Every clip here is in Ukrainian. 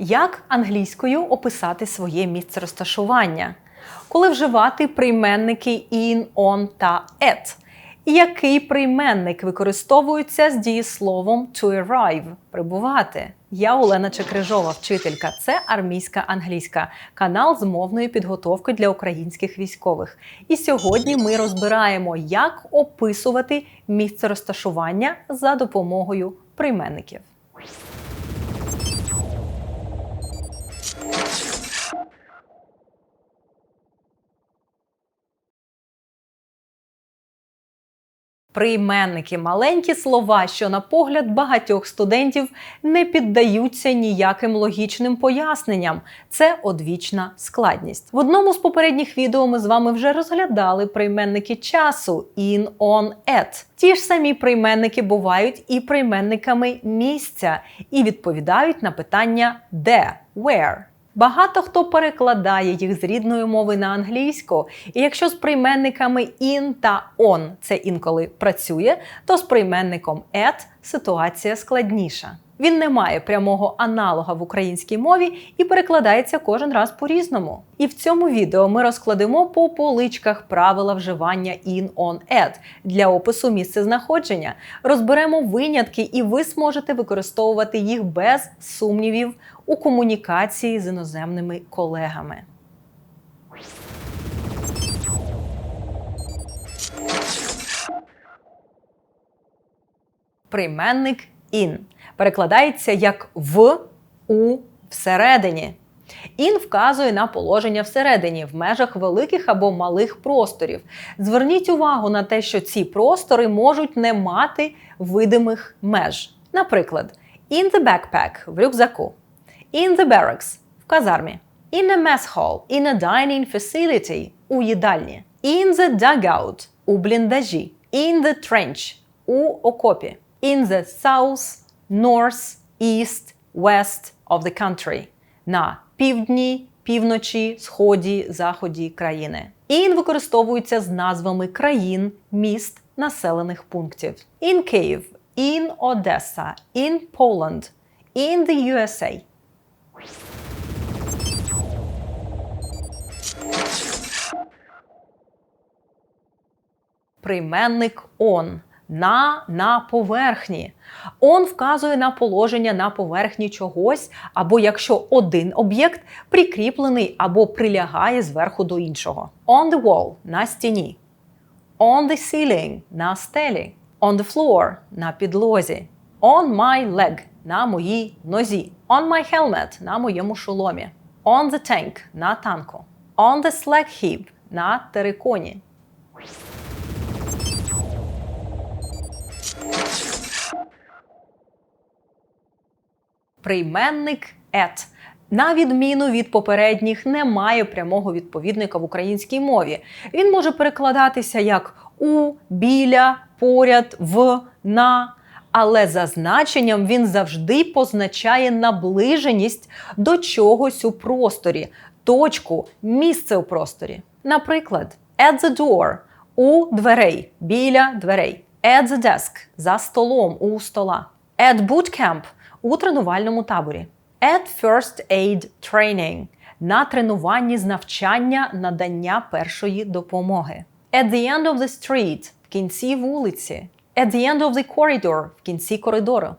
Як англійською описати своє місце розташування? Коли вживати прийменники in, on та at? Який прийменник використовується з дієсловом to arrive прибувати? Я Олена Чекрижова, вчителька. Це армійська англійська, канал з мовної підготовки для українських військових. І сьогодні ми розбираємо, як описувати місце розташування за допомогою прийменників. Прийменники маленькі слова, що на погляд багатьох студентів не піддаються ніяким логічним поясненням. Це одвічна складність. В одному з попередніх відео ми з вами вже розглядали прийменники часу in, on, at. Ті ж самі прийменники бувають і прийменниками місця і відповідають на питання де, where. Багато хто перекладає їх з рідної мови на англійську, і якщо з прийменниками in та on це інколи працює, то з прийменником at ситуація складніша. Він не має прямого аналога в українській мові і перекладається кожен раз по-різному. І в цьому відео ми розкладемо по поличках правила вживання in, on, at для опису місцезнаходження. Розберемо винятки, і ви зможете використовувати їх без сумнівів у комунікації з іноземними колегами. Прийменник in перекладається як в, у, всередині. Ін вказує на положення всередині, в межах великих або малих просторів. Зверніть увагу на те, що ці простори можуть не мати видимих меж. Наприклад, in the backpack в рюкзаку, in the barracks в казармі, in a mess hall, in a dining facility у їдальні, in the dugout у бліндажі, in the trench у окопі, in the south, north, east, west of the country на півдні, півночі, сході, заході країни. In використовується з назвами країн, міст, населених пунктів. In Kyiv, in Odessa, in Poland, in the USA. Прийменник on на на поверхні. Он вказує на положення на поверхні чогось, або якщо один об'єкт прикріплений або прилягає зверху до іншого. On the wall на стіні. On the ceiling на стелі. On the floor на підлозі. On my leg на моїй нозі. On my helmet на моєму шоломі. On the tank на танку. On the slag heap на териконі. Прийменник «at» на відміну від попередніх, не має прямого відповідника в українській мові. Він може перекладатися як у, біля, поряд, в, на. Але за значенням він завжди позначає наближеність до чогось у просторі, точку, місце у просторі. Наприклад, at the door у дверей, біля дверей, at the desk за столом у стола, at bootcamp у тренувальному таборі. At First Aid Training на тренуванні з навчання надання першої допомоги. At the end of the street в кінці вулиці. At the end of the corridor в кінці коридору.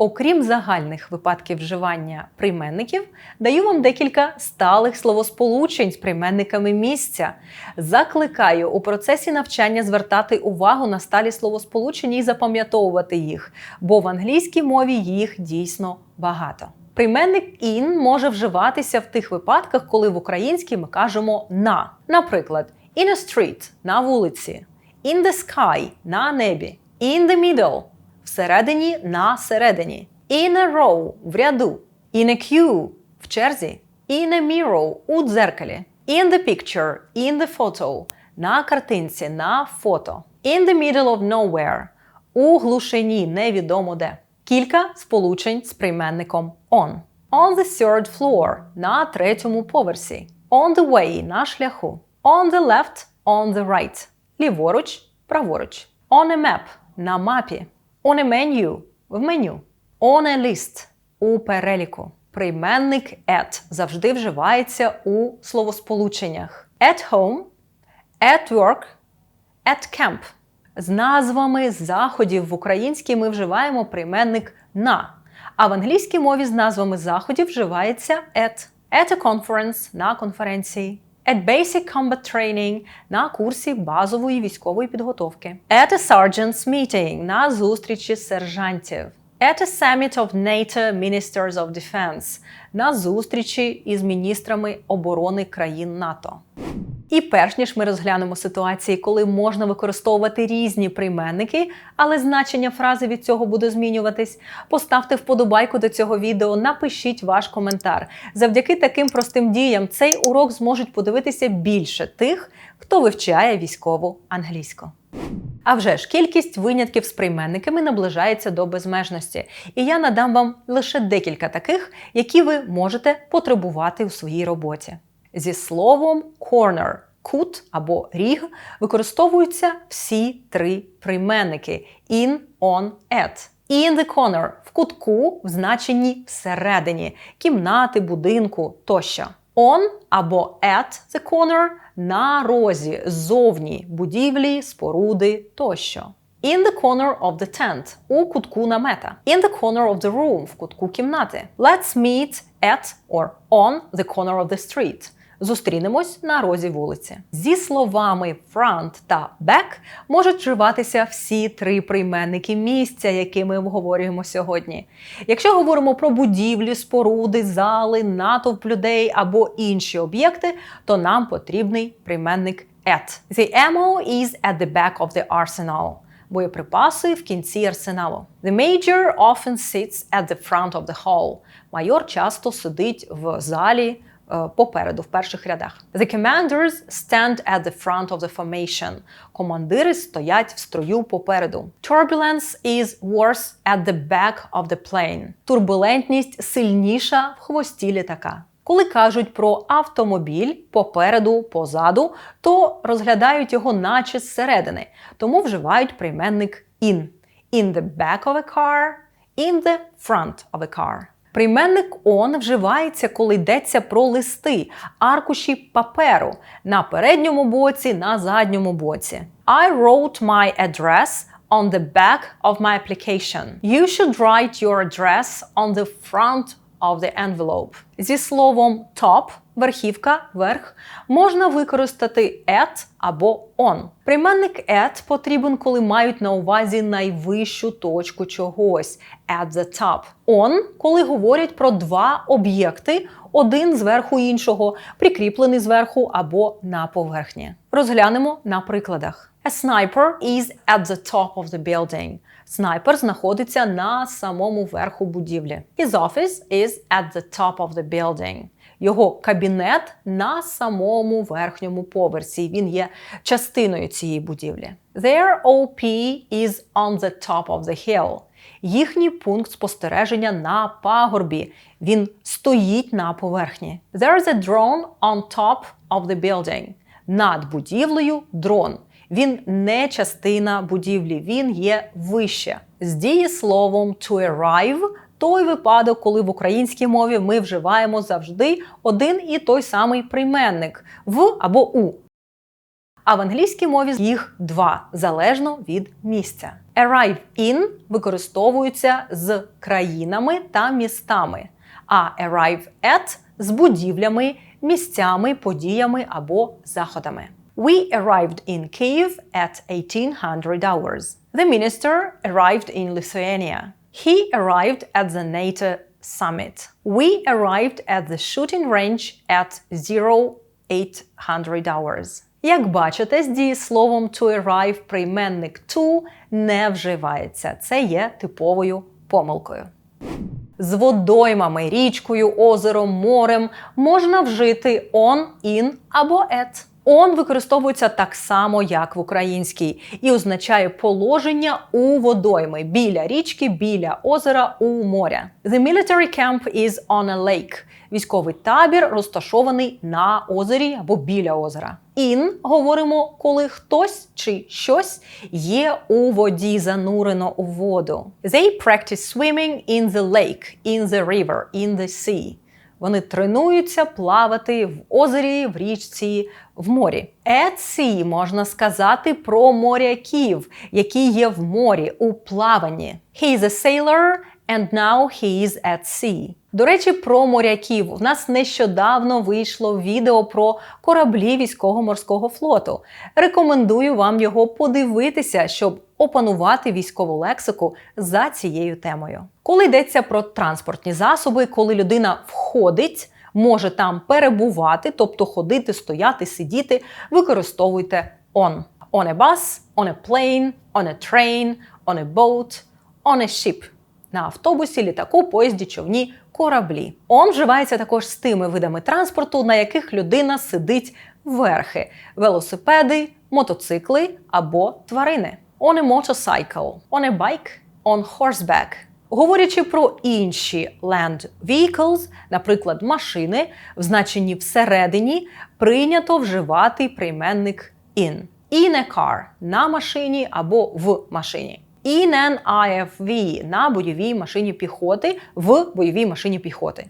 Окрім загальних випадків вживання прийменників, даю вам декілька сталих словосполучень з прийменниками місця. Закликаю у процесі навчання звертати увагу на сталі словосполучення і запам'ятовувати їх, бо в англійській мові їх дійсно багато. Прийменник in може вживатися в тих випадках, коли в українській ми кажемо на. Наприклад, in a street на вулиці, in the sky на небі, in the middle всередині на середині, in a row в ряду, in a queue в черзі, in a mirror у дзеркалі, in the picture, in the photo на картинці, на фото, in the middle of nowhere у глушині невідомо де. Кілька сполучень з прийменником on. On the third floor на третьому поверсі. On the way на шляху. On the left, on the right. Ліворуч, праворуч. On a map на мапі. On menu в меню. On list у переліку. Прийменник at завжди вживається у словосполученнях at home, at work, at camp. З назвами заходів в українській ми вживаємо прийменник на, а в англійській мові з назвами заходів вживається at. At a conference на конференції. At Basic Combat Training на курсі базової військової підготовки. At a Sergeant's Meeting на зустрічі сержантів. At a Summit of NATO Ministers of Defense на зустрічі із міністрами оборони країн НАТО. І перш ніж ми розглянемо ситуації, коли можна використовувати різні прийменники, але значення фрази від цього буде змінюватись, поставте вподобайку до цього відео, напишіть ваш коментар. Завдяки таким простим діям цей урок зможуть подивитися більше тих, хто вивчає військову англійську. А вже ж кількість винятків з прийменниками наближається до безмежності, і я надам вам лише декілька таких, які ви можете потребувати у своїй роботі. Зі словом corner кут або ріг використовуються всі три прийменники in, on, at. In the corner в кутку в значенні всередині, кімнати, будинку тощо. On або at the corner на розі, ззовні, будівлі, споруди тощо. In the corner of the tent у кутку намета. In the corner of the room в кутку кімнати. Let's meet at or on the corner of the street. Зустрінемось на розі вулиці. Зі словами front та back можуть вживатися всі три прийменники місця, які ми обговорюємо сьогодні. Якщо говоримо про будівлі, споруди, зали, натовп людей або інші об'єкти, то нам потрібний прийменник at. The ammo is at the back of the arsenal. Боєприпаси в кінці арсеналу. The major often sits at the front of the hall. Майор часто сидить в залі попереду, в перших рядах. The commanders stand at the front of the formation. Командири стоять в строю попереду. Turbulence is worse at the back of the plane. Турбулентність сильніша в хвості літака. Коли кажуть про автомобіль попереду, позаду, то розглядають його наче зсередини, тому вживають прийменник in. In the back of a car, in the front of a car. Прийменник on вживається, коли йдеться про листи, аркуші паперу на передньому боці, на задньому боці. I wrote my address on the back of my application. You should write your address on the front of the envelope. Зі словом top верхівка, верх можна використати at або on. Прийменник at потрібен, коли мають на увазі найвищу точку чогось at the top. On, коли говорять про два об'єкти, один зверху іншого, прикріплений зверху або на поверхні. Розглянемо на прикладах. A sniper is at the top of the building. Снайпер знаходиться на самому верху будівлі. His office is at the top of the building. Його кабінет на самому верхньому поверсі. Він є частиною цієї будівлі. Their OP is on the top of the hill. Їхній пункт спостереження на пагорбі. Він стоїть на поверхні. There is a drone on top of the building. Над будівлею дрон. Він не частина будівлі, він є вище. З дієсловом to arrive той випадок, коли в українській мові ми вживаємо завжди один і той самий прийменник в або у. А в англійській мові їх два залежно від місця. Arrive in використовуються з країнами та містами, а arrive at з будівлями, місцями, подіями або заходами. We arrived in Kyiv at 1800 hours. The minister arrived in Lithuania. He arrived at the NATO summit. We arrived at the shooting range at 0800 hours. Як бачите, з дієсловом to arrive прийменник to не вживається. Це є типовою помилкою. З водоймами, річкою, озером, морем можна вжити on, in або at. On використовується так само, як в українській, і означає положення у водойми біля річки, біля озера, у моря. The military camp is on a lake. Військовий табір розташований на озері або біля озера. in говоримо, коли хтось чи щось є у воді, занурено у воду. They practice swimming in the lake, in the river, in the sea. Вони тренуються плавати в озері, в річці, в морі. Еці можна сказати про моряків, які є в морі у плаванні. He is a sailor and now he is at sea. До речі, про моряків. У нас нещодавно вийшло відео про кораблі військового морського флоту. Рекомендую вам його подивитися, щоб опанувати військову лексику за цією темою. Коли йдеться про транспортні засоби, коли людина входить, може там перебувати, тобто ходити, стояти, сидіти, використовуйте on. On a bus, on a plane, on a train, on a boat, on a ship. На автобусі, літаку, поїзді, човні, кораблі. Он вживається також з тими видами транспорту, на яких людина сидить верхи: велосипеди, мотоцикли або тварини. On a motorcycle, on a bike, on horseback. Говорячи про інші land vehicles, наприклад, машини, в значенні всередині, прийнято вживати прийменник in. In a car на машині або в машині. In IFV на бойовій машині піхоти в бойовій машині піхоти.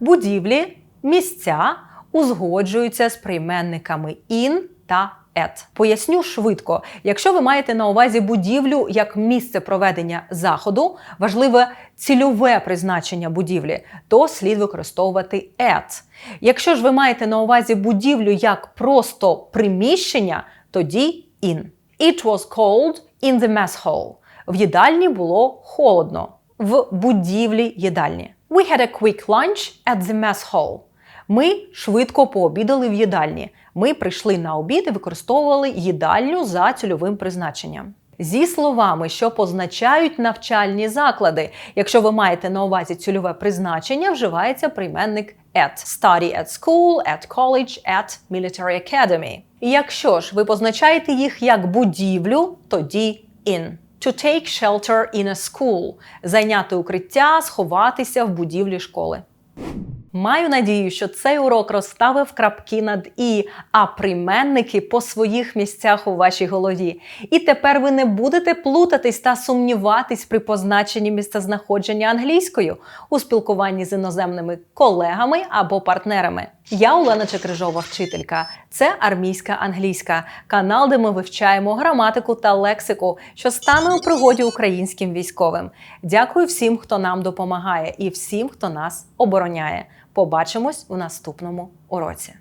Будівлі, місця узгоджуються з прийменниками in та at. Поясню швидко. Якщо ви маєте на увазі будівлю як місце проведення заходу, важливе цільове призначення будівлі, то слід використовувати at. Якщо ж ви маєте на увазі будівлю як просто приміщення, тоді in. It was cold in the mess hall. В їдальні було холодно. В будівлі їдальні. We had a quick lunch at the mess hall. Ми швидко пообідали в їдальні. Ми прийшли на обід і використовували їдальню за цільовим призначенням. Зі словами, що позначають навчальні заклади. Якщо ви маєте на увазі цільове призначення, вживається прийменник at. Study at school, at college, at military academy. Якщо ж ви позначаєте їх як будівлю, тоді in. To take shelter in a school – зайняти укриття, сховатися в будівлі школи. Маю надію, що цей урок розставив крапки над і, а прийменники по своїх місцях у вашій голові. І тепер ви не будете плутатись та сумніватись при позначенні місцезнаходження англійською у спілкуванні з іноземними колегами або партнерами. Я Олена Чекрижова, вчителька. Це армійська англійська, канал, де ми вивчаємо граматику та лексику, що стане у пригоді українським військовим. Дякую всім, хто нам допомагає, і всім, хто нас обороняє. Побачимось у наступному уроці.